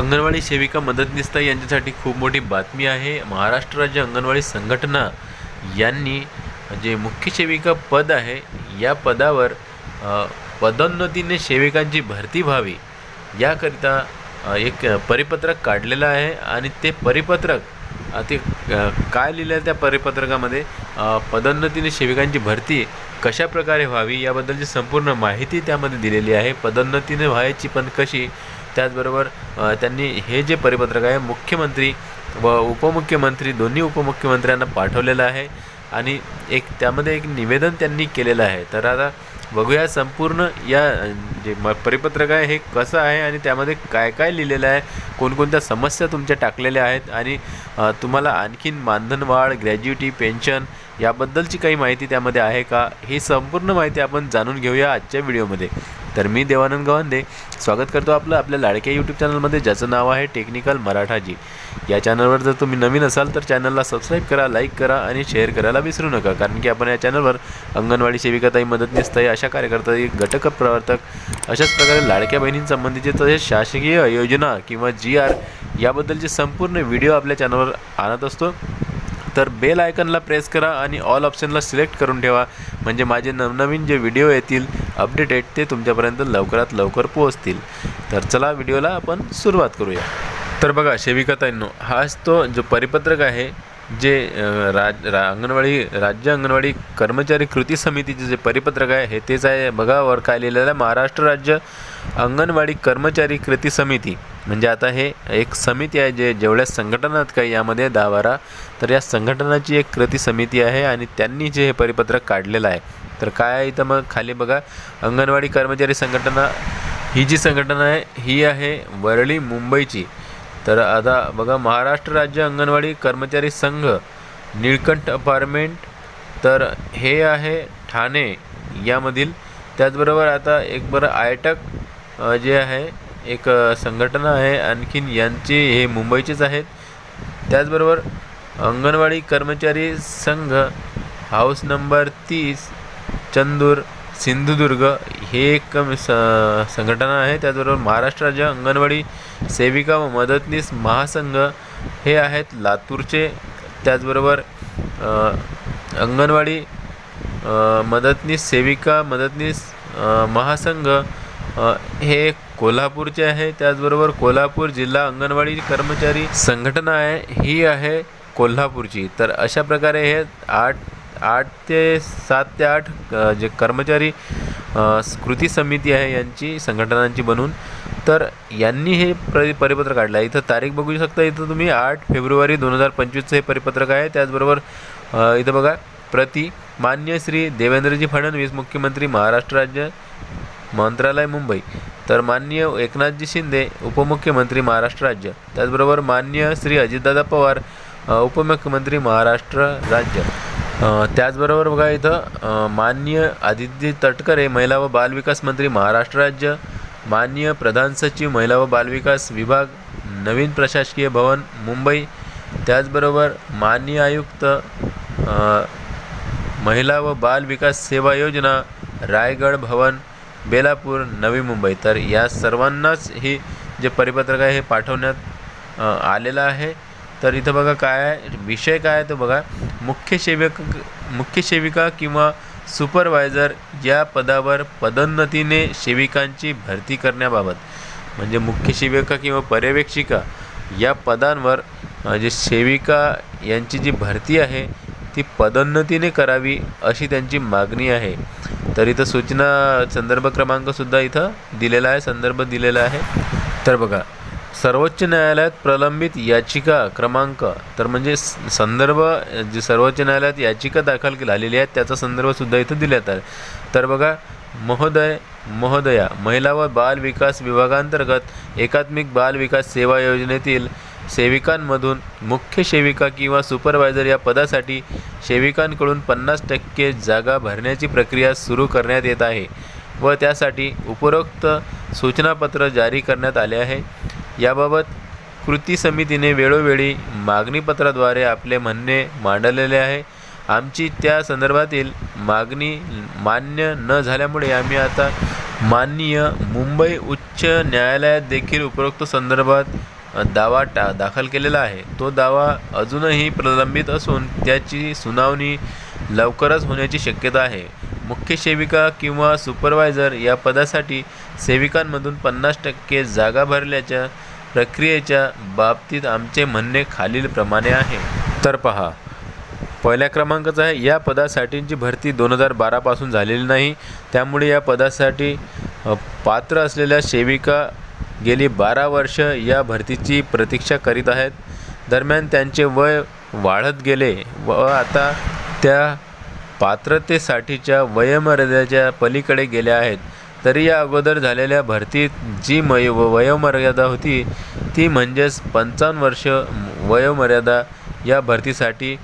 अंगणवाडी सेविका मदतनीसताई यांच्यासाठी खूप मोठी बातमी आहे. महाराष्ट्र राज्य अंगणवाडी संघटना यांनी जे मुख्य सेविका पद आहे या पदावर पदोन्नतीने सेविकांची भरती व्हावी याकरिता एक परिपत्रक काढलेलं आहे आणि ते परिपत्रक ते काय लिहिलं आहे त्या परिपत्रकामध्ये? पदोन्नतीने सेविकांची भरती कशा प्रकारे व्हावी याबद्दलची संपूर्ण माहिती त्यामध्ये दिलेली आहे. पदोन्नतीने व्हायची पण कशी? त्याचबरोबर त्यांनी हे जे परिपत्रक आहे मुख्यमंत्री व उपमुख्यमंत्री दोन्ही उपमुख्यमंत्र्यांना पाठवलेलं आहे. आणि एक त्यामध्ये एक निवेदन त्यांनी केलेलं आहे. तर आता बघूया संपूर्ण या जे म परिपत्रक आहे हे कसं आहे आणि त्यामध्ये काय काय लिहिलेलं आहे कोणकोणत्या समस्या तुमच्या टाकलेल्या आहेत आणि तुम्हाला आणखीन मानधनवाढ ग्रॅज्युटी पेन्शन याबद्दलची काही माहिती त्यामध्ये आहे का? ही संपूर्ण माहिती आपण जाणून घेऊया आजच्या व्हिडिओमध्ये. तर मी देवानंद गवांदे. स्वागत करतो आपलं आपल्या लाडक्या यूट्यूब चॅनलमध्ये ज्याचं नाव आहे टेक्निकल मराठाजी. या चॅनलवर जर तुम्ही नवीन असाल तर चॅनलला सबस्क्राईब करा लाईक करा आणि शेअर करायला विसरू नका. कारण की आपण या चॅनलवर अंगणवाडी सेविकाताई मदतनीसताई अशा कार्यकर्ता घटक प्रवर्तक अशाच प्रकारे लाडक्या बहिणींसंबंधीचे तसेच शासकीय योजना किंवा जी आर याबद्दलचे संपूर्ण व्हिडिओ आपल्या चॅनलवर आणत असतो. तर बेल आयकनला प्रेस करा आणि ऑल ऑप्शनला सिलेक्ट करून ठेवा. म्हणजे माझे नवनवीन जे व्हिडिओ येतील अपडेटेड ते तुमच्यापर्यंत लवकरात लवकर पोहोचतील. तर चला व्हिडिओला आपण सुरुवात करूया. तर बघा सेविकाताईंनो हाच तो जो परिपत्रक आहे जे राज रा अंगणवाडी राज्य अंगणवाडी कर्मचारी कृती समितीचे जे परिपत्रक आहे हे तेच आहे. बघा वर काय लिहिलेलं आहे. महाराष्ट्र राज्य अंगणवाडी कर्मचारी कृती समिती. म्हणजे आता हे एक समिती आहे जे जेवढ्या संघटना आहेत काही यामध्ये दहा बारा तर या संघटनाची एक कृती समिती आहे आणि त्यांनी जे हे परिपत्रक काढलेलं आहे. तर काय आहे इथं मग खाली बघा. अंगणवाडी कर्मचारी संघटना ही जी संघटना आहे ही आहे वरळी मुंबईची. तर आता बघा महाराष्ट्र राज्य अंगणवाडी कर्मचारी संघ निळकंठ अपार्टमेंट तर हे आहे ठाणे यामधील त्याचबरोबर आता एक बरं आयटक जे आहे एक संघटना आहे आणखीन यांची हे मुंबईचेच आहेत. त्याचबरोबर अंगणवाडी कर्मचारी संघ हाऊस नंबर तीस चंदूर सिंधुदुर्ग हे एक स- संघटना आहे. त्याचबरोबर महाराष्ट्र राज्य अंगणवाडी सेविका व मदतनीस महासंघ हे आहेत लातूरचे. त्याचबरोबर अंगणवाडी मदतनीस सेविका मदतनीस महासंघ हे कोल्हापूरचे आहे. त्याचबरोबर कोल्हापूर जिल्हा अंगणवाडी कर्मचारी संघटना आहे. ही आहे कोल्हापूरची. तर अशा प्रकारे हे आठ आठ ते सात ते आठ जे कर्मचारी कृती समिती आहे यांची संघटनांची बनून. तर यांनी हे प्र परिपत्र काढलं आहे. इथं तारीख बघू शकता. इथं तुम्ही आठ फेब्रुवारी दोन हजार पंचवीसचं हे परिपत्रक आहे. त्याचबरोबर इथं बघा प्रति मान्य श्री देवेंद्रजी फडणवीस मुख्यमंत्री महाराष्ट्र राज्य मंत्रालय मुंबई. तर मान्य एकनाथजी शिंदे उपमुख्यमंत्री महाराष्ट्र राज्य. त्याचबरोबर मान्य श्री अजितदादा पवार उपमुख्यमंत्री महाराष्ट्र राज्य. त्याचबरोबर बघा इथं मान्य आदित्य तटकरे महिला व बालविकास मंत्री महाराष्ट्र राज्य. मान्य प्रधान सचिव महिला व बालविकास विभाग नवीन प्रशासकीय भवन मुंबई. त्याचबरोबर मान्य आयुक्त महिला व बाल विकास सेवा योजना रायगड भवन बेलापूर नवी मुंबई. तर या सर्वांनाच हे जे परिपत्रक आहे हे पाठवण्यात आलेलं आहे. तर इथं बघा काय आहे विषय काय आहे तो बघा. मुख्य सेवक मुख्य सेविका किंवा सुपरवायझर या पदावर पदोन्नतीने सेविकांची भरती करण्याबाबत म्हणजे मुख्य सेविका किंवा पर्यवेक्षिका या पदांवर जे सेविका यांची जी भरती आहे ती पदोन्नतीने करावी अशी त्यांची मागणी आहे. तर इथं सूचना संदर्भ क्रमांकसुद्धा इथं दिलेला आहे संदर्भ दिलेला आहे. तर बघा सर्वोच्च न्यायालयात प्रलंबित याचिका क्रमांक तर म्हणजे स- संदर्भ जे सर्वोच्च न्यायालयात याचिका दाखल झालेली आहे त्याचा संदर्भसुद्धा इथं दिल्यात आहे. तर बघा महोदय महोदया महिला व बाल विकास विभागांतर्गत एकात्मिक बाल विकास सेवा योजनेतील सेविकांमधून मुख्य सेविका किंवा सुपरवायझर या पदासाठी सेविकांकडून पन्नास टक्के जागा भरण्याची प्रक्रिया सुरू करण्यात येत आहे व त्यासाठी उपरोक्त सूचनापत्र जारी करण्यात आले आहे. याबाबत कृती समितीने वेळोवेळी मागणीपत्राद्वारे आपले म्हणणे मांडलेले आहे. आमची त्या संदर्भातील मागणी मान्य न झाल्यामुळे आम्ही आता माननीय मुंबई उच्च न्यायालयात देखील उपरोक्त संदर्भात दावा टा दाखल केलेला आहे. तो दावा अजूनही प्रलंबित असून त्याची सुनावणी लवकरच होण्याची शक्यता आहे. मुख्य सेविका किंवा सुपरवायझर या पदासाठी सेविकांमधून पन्नास टक्के जागा भरल्याच्या प्रक्रियेच्या बाबतीत आमचे म्हणणे खालीलप्रमाणे आहे. तर पहा पहिल्या क्रमांकाचा आहे. या पदासाठींची भरती दोन हजार बारापासून झालेली नाही. त्यामुळे या पदासाठी पात्र असलेल्या सेविका गेली बारा वर्ष या भरतीची प्रतीक्षा करीत आहेत. दरम्यान त्यांचे वय वाढत गेले व आता त्या पात्रतेसाठीच्या वयोमर्यादेच्या पलीकडे गेल्या आहेत. तरी या अगोदर झालेल्या भरतीत जी मय वयोमर्यादा होती ती म्हणजेच पंचावन्न वर्ष वयोमर्यादा या भरतीसाठी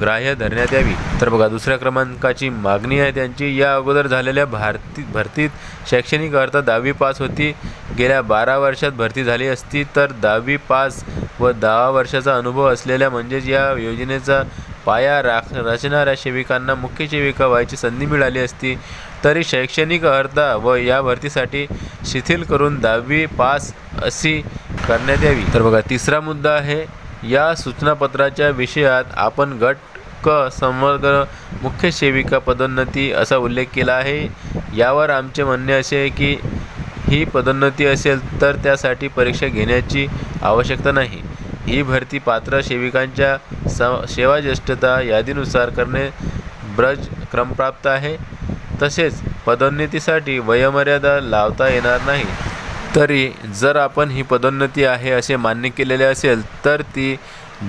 ग्राह्य धरण्यात यावी. तर बघा दुसऱ्या क्रमांकाची मागणी आहे त्यांची. या अगोदर झालेल्या भारती भरतीत शैक्षणिक अर्थ दहावी पास होती. गेल्या बारा वर्षात भरती झाली असती. तर दहावी पास व दहा वर्षाचा अनुभव असलेल्या म्हणजेच या योजनेचा पाया राख रचणाऱ्या सेविकांना मुख्य सेविका व्हायची संधी मिळाली असती. तरी शैक्षणिक अर्हता व या भरतीसाठी शिथिल करून दहावी पास अशी करण्यात यावी. तर बघा तिसरा मुद्दा आहे या सूचनापत्राच्या विषयात आपण गट क संवर्ग मुख्य सेविका पदोन्नती असा उल्लेख केला आहे. यावर आमचे म्हणणे असे आहे की ही पदोन्नती असेल तर त्यासाठी परीक्षा घेण्याची आवश्यकता नाही. ही भरती पात्र सेविकांच्या स सेवाज्येष्ठता यादीनुसार करणे ब्रज क्रमप्राप्त आहे. तसेच पदोन्नतीसाठी वयोमर्यादा लावता येणार नाही. तरी जर आपण ही पदोन्नती आहे असे मान्य केलेले असेल तर ती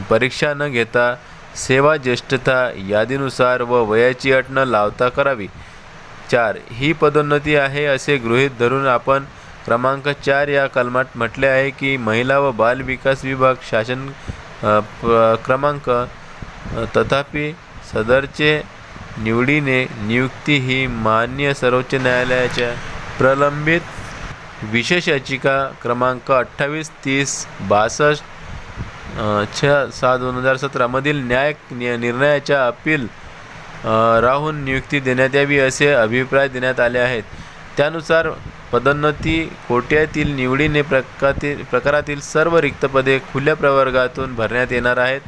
परीक्षा न घेता सेवा ज्येष्ठता यादीनुसार व वयाची अट न लावता करावी. चार ही पदोन्नती आहे असे गृहीत धरून आपण क्रमांक चार या कलमात म्हटले आहे की महिला व बाल विकास विभाग शासन प- क्रमांक तथापि सदरचे निवडीने नियुक्ती ही मान्य सर्वोच्च न्यायालयाच्या प्रलंबित विशेष याचिका क्रमांक अठ्ठावीस तीस बासष्ट छ सहा दोन हजार सतरामधील न्याय नि- निर्णयाच्या अपील राहून नियुक्ती देण्यात यावी असे अभिप्राय देण्यात आले आहेत. त्यानुसार पदोन्नती कोट्यातील निवडीने प्रकातील प्रकारातील सर्व रिक्त पदे खुल्या प्रवर्गातून भरण्यात येणार आहेत.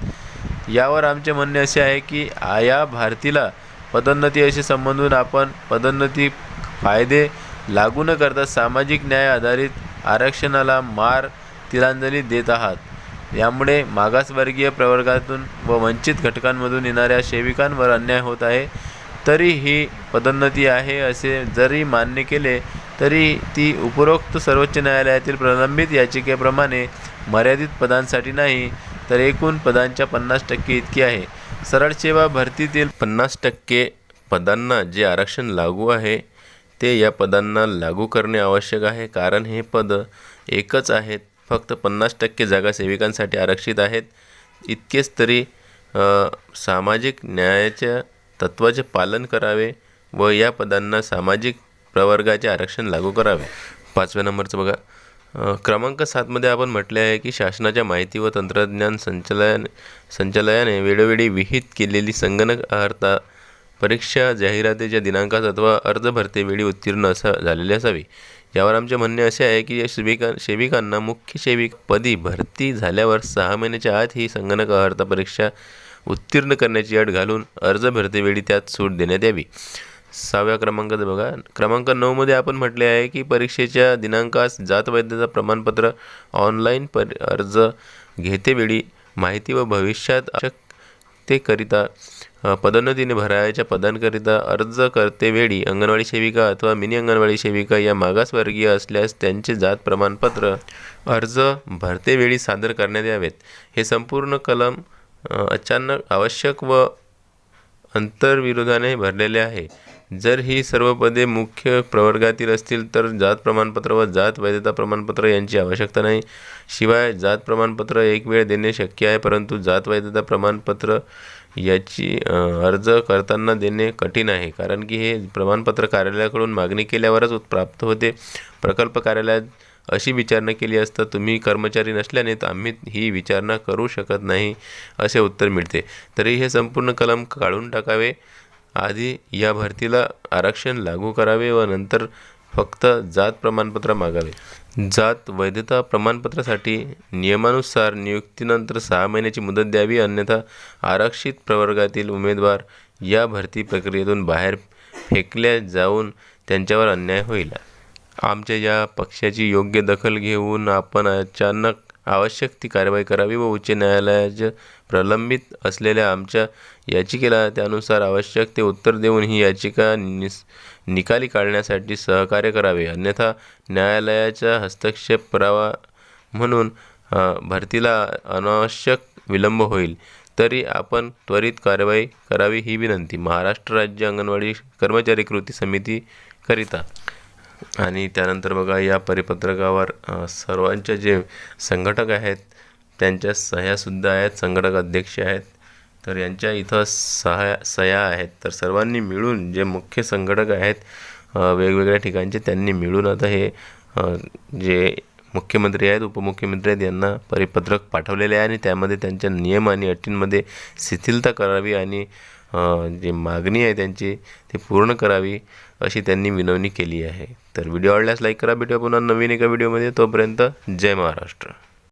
यावर आमचे म्हणणे असे आहे की आया भारतीला पदोन्नती असे संबंधून आपण पदोन्नती फायदे लागू न करता सामाजिक न्याय आधारित आरक्षणाला मार तिलांजली देत आहात. यामुळे मागासवर्गीय प्रवर्गातून व वंचित घटकांमधून येणाऱ्या सेविकांवर अन्याय होत आहे. तरी ही पदोन्नती आहे असे जरी मान्य केले तरी ती उपरोक्त सर्वोच्च न्यायालयातील प्रलंबित याचिकेप्रमाणे मर्यादित पदांसाठी नाही तर एकूण पदांच्या पन्नास टक्के इतकी आहे. सरळ सेवा भरतीतील पन्नास टक्के पदांना जे आरक्षण लागू आहे ते या पदांना लागू करणे आवश्यक आहे. कारण हे पद एकच आहेत. फक्त पन्नास टक्के जागा सेविकांसाठी आरक्षित आहेत. इतकेच तरी सामाजिक न्यायाच्या तत्त्वाचे पालन करावे व या पदांना सामाजिक प्रवर्गाचे आरक्षण लागू करावे. पाचव्या नंबरचं बघा. क्रमांक सातमध्ये आपण म्हटले आहे की शासनाच्या माहिती व तंत्रज्ञान संचालयाने संचालयाने वेळोवेळी विहित केलेली संगणक अर्हता परीक्षा जाहिरातीच्या दिनांकात अथवा अर्ज भरतेवेळी उत्तीर्ण असा झालेली असावी. यावर आमचे म्हणणे असे आहे की या सेविका सेविकांना मुख्य सेविक पदी भरती झाल्यावर सहा महिन्याच्या आत ही संगणक अर्हता परीक्षा उत्तीर्ण करण्याची अट घालून अर्ज भरतेवेळी त्यात सूट देण्यात यावी. सहाव्या क्रमांकाचं बघा. क्रमांक नऊमध्ये आपण म्हटले आहे की परीक्षेच्या दिनांकास जात वैधता प्रमाणपत्र ऑनलाईन पर अर्ज घेतेवेळी माहिती व भविष्यात ते करिता पदोन्नतीने भरायच्या पदांकरिता अर्ज करतेवेळी अंगणवाडी सेविका अथवा मिनी अंगणवाडी सेविका या मागासवर्गीय असल्यास त्यांचे जात प्रमाणपत्र अर्ज भरतेवेळी सादर करण्यात यावेत. हे संपूर्ण कलम अचानक आवश्यक व अंतर्विरोधाने भरलेले आहे. जर ही सर्व पदे मुख्य प्रवर्गातील असतील तर जात प्रमाणपत्र व जात वैधता प्रमाणपत्र यांची आवश्यकता नाही. शिवाय जात प्रमाणपत्र एक वेळ देणे शक्य आहे परंतु जात वैधता प्रमाणपत्र याची अर्ज करताना देणे कठीण आहे. कारण की हे प्रमाणपत्र कार्यालयाकडून मागणी केल्यावरच प्राप्त होते. प्रकल्प कार्यालयात अशी विचारणा केली असता तुम्ही कर्मचारी नसल्याने तर आम्ही ही विचारणा करू शकत नाही असे उत्तर मिळते. तरी हे संपूर्ण कलम काढून टाकावे. आधी या भरतीला आरक्षण लागू करावे व नंतर फक्त जात प्रमाणपत्र मागावे. जात वैधता प्रमाणपत्रासाठी नियमानुसार नियुक्तीनंतर सहा महिन्याची मुदत द्यावी अन्यथा आरक्षित प्रवर्गातील उमेदवार या भरती प्रक्रियेतून बाहेर फेकल्या जाऊन त्यांच्यावर अन्याय होईल. आमच्या या पक्षाची योग्य दखल घेऊन आपण अचानक आवश्यक ती कारवाई करावी व उच्च न्यायालयाच्या प्रलंबित असलेल्या आमच्या याचिकेला त्यानुसार आवश्यक ते उत्तर देऊन ही याचिका निस निकाली काढण्यासाठी सहकार्य करावे. अन्यथा न्यायालयाचा हस्तक्षेप करावा म्हणून भरतीला अनावश्यक विलंब होईल. तरी आपण त्वरित कारवाई करावी ही विनंती. महाराष्ट्र राज्य अंगणवाडी कर्मचारी कृती समितीकरिता आणि त्यानंतर बघा या परिपत्रकावर सर्वांचे जे संघटक आहेत त्यांच्या सह्यासुद्धा आहेत संघटक अध्यक्ष आहेत. तर यांच्या इथं सह्या सह्या आहेत. तर सर्वांनी मिळून जे मुख्य संघटक आहेत वेगवेगळ्या ठिकाणचे त्यांनी मिळून आता हे जे मुख्यमंत्री आहेत उपमुख्यमंत्री आहेत यांना परिपत्रक पाठवलेले आहे. आणि त्यामध्ये त्यांच्या नियम आणि अटींमध्ये शिथिलता करावी आणि जी मागणी आहे त्यांची ती पूर्ण करावी अशी त्यांनी विनवणी केली आहे. तर व्हिडिओ आवडल्यास लाईक करा. भेटूया पुन्हा नवीन एका व्हिडिओमध्ये तोपर्यंत जय महाराष्ट्र.